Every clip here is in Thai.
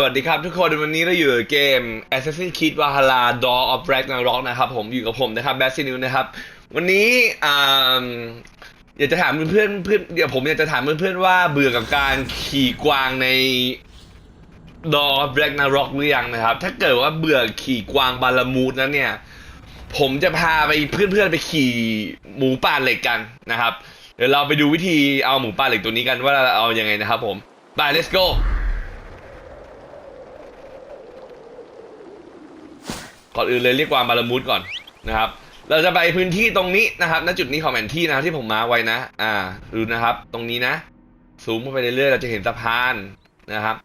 สวัสดีครับทุกคนวันนี้เราอยู่เกม Assassin's Creed Valhalla Dawn of Ragnarok นะครับผมอยู่กับผมนะครับแบสซินิวนะครับ วันนี้อ่าอยากจะถามเพื่อนๆเพื่อนเดี๋ยวผมอยากจะถามเพื่อนๆว่าเบื่อกับการขี่กวางใน Dawn of Ragnarok หรือยังนะครับ ถ้าเกิดว่าเบื่อขี่กวางบาลามูดนั้นเนี่ย ผมจะพาไปเพื่อนๆไปขี่หมูป่าเหล็กกันนะครับ เดี๋ยวเราไปดูวิธีเอาหมูป่าเหล็กตัวนี้กันว่าเราเอายังไงนะครับผมไป let's go ก่อนอื่นเลยเรียกวางบาลามูดก่อนนะครับ เราจะไปพื้นที่ตรงนี้นะครับ ณจุดนี้ของแผนที่นะครับที่ผมมาไว้นะ อ่าดูนะครับ ตรงนี้นะซูมเข้าไปเรื่อยๆเราจะเห็นสะพานนะครับ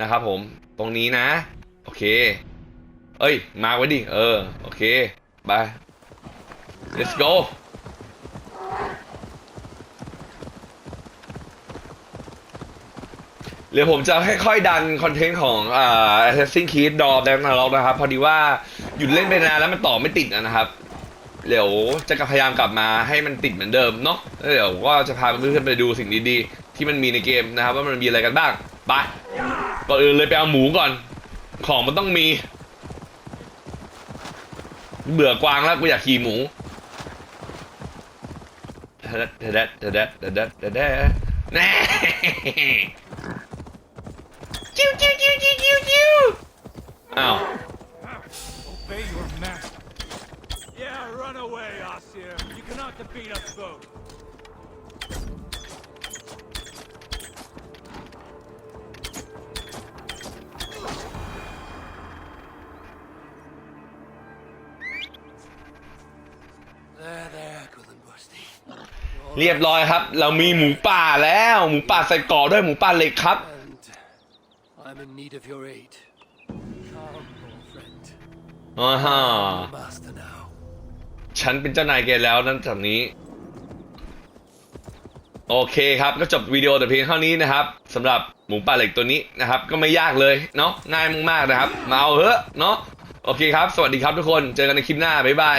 นะครับ ผมตรงนี้นะ โอเค เอ้ย มาไว้ดิเออโอเคไป let's go เดี๋ยวผมจะค่อยๆดันคอนเทนต์ของอ่า Assassin's Creed Dawn of Ragnarok นะครับ พอดีว่า หยุดเล่นไปนานแล้วมันต่อไม่ติดนะครับเดี๋ยวจะพยายามกลับมาให้มันติดเหมือนเดิมเนาะเดี๋ยวก็จะพาเพื่อนๆไปดูสิ่งดีๆ ที่มันมีในเกมนะครับ ว่ามันมีอะไรกันบ้างไปก่อนอื่นเลยไปเอาหมูก่อน ของมันต้องมี เบื่อกวางแล้วกูอยากขี่หมูเด็ดเด็ดเด็ดเด็ดเด็ดเด็ดแน่จิ้วจิ้วจิ้วจิ้วจิ้วอ้าว master. Yeah, run away, Asir. You cannot defeat us both. เรียบร้อยครับ เรามีหมูป่าแล้ว หมูป่าใส่เกราะด้วยหมูป่าเหล็กครับ And I'm in need of your aid. อ๋อ่าฮะฉันเป็นเจ้านายแกแล้วนั่นจากนี้ โอเคครับก็จบวิดีโอแต่เพียงเท่านี้นะครับสำหรับหมูป่าเหล็กตัวนี้นะครับ ก็ไม่ยากเลยเนาะง่ายมากๆนะครับ มาเอาเถอะเนาะโอเคครับ สวัสดีครับทุกคนเจอกันในคลิปหน้าบ๊ายบาย